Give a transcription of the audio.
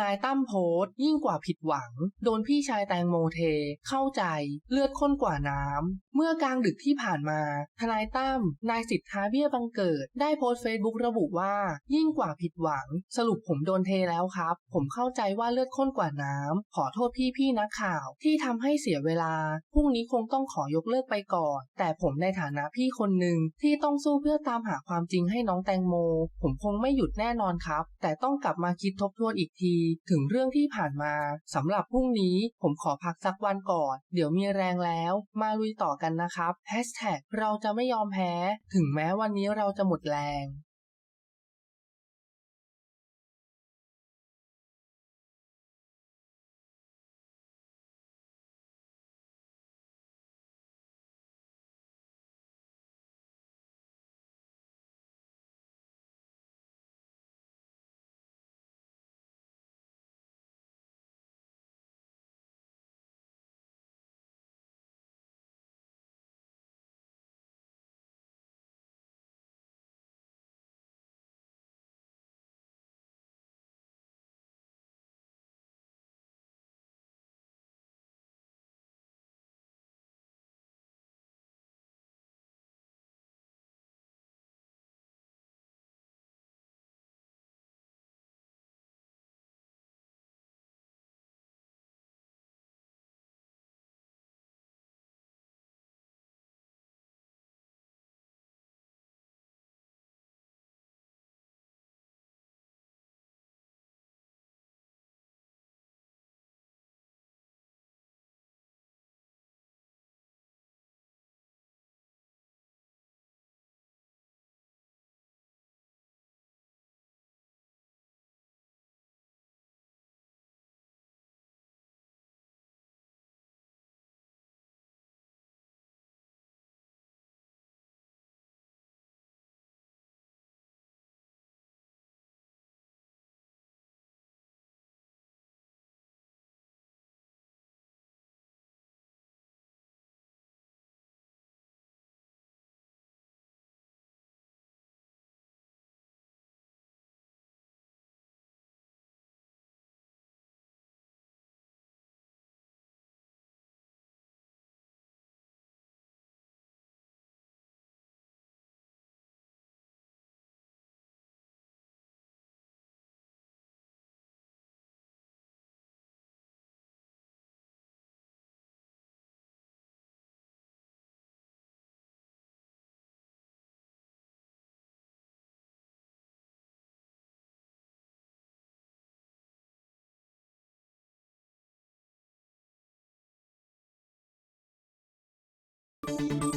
นายตั้มโพสยิ่งกว่าผิดหวัง โดนพี่ชายแตงโมเท เข้าใจ เลือดข้นกว่าน้ำเมื่อกลางดึกที่ผ่านมา ทนายตั้ม นายสิทธาเบี้ยบังเกิด ได้โพสต์เฟซบุ๊กระบุว่า ยิ่งกว่าผิดหวัง สรุปผมโดนเทแล้วครับ ผมเข้าใจว่าเลือดข้นกว่าน้ำขอโทษพี่ๆนักข่าว ที่ทำให้เสียเวลา พรุ่งนี้คงต้องขอยกเลิกไปก่อน แต่ผมในฐานะพี่คนหนึ่งที่ต้องสู้เพื่อตามหาความจริงให้น้องแตงโม ผมคงไม่หยุดแน่นอนครับ แต่ต้องกลับมาคิดทบทวนอีกที ถึงเรื่องที่ผ่านมาสำหรับพรุ่งนี้ ผมขอพักสักวันก่อน เดี๋ยวมีแรงแล้ว มาลุยต่อกันนะครับแฮชแท็กเราจะไม่ยอมแพ้ ถึงแม้วันนี้เราจะหมดแรง Thank you.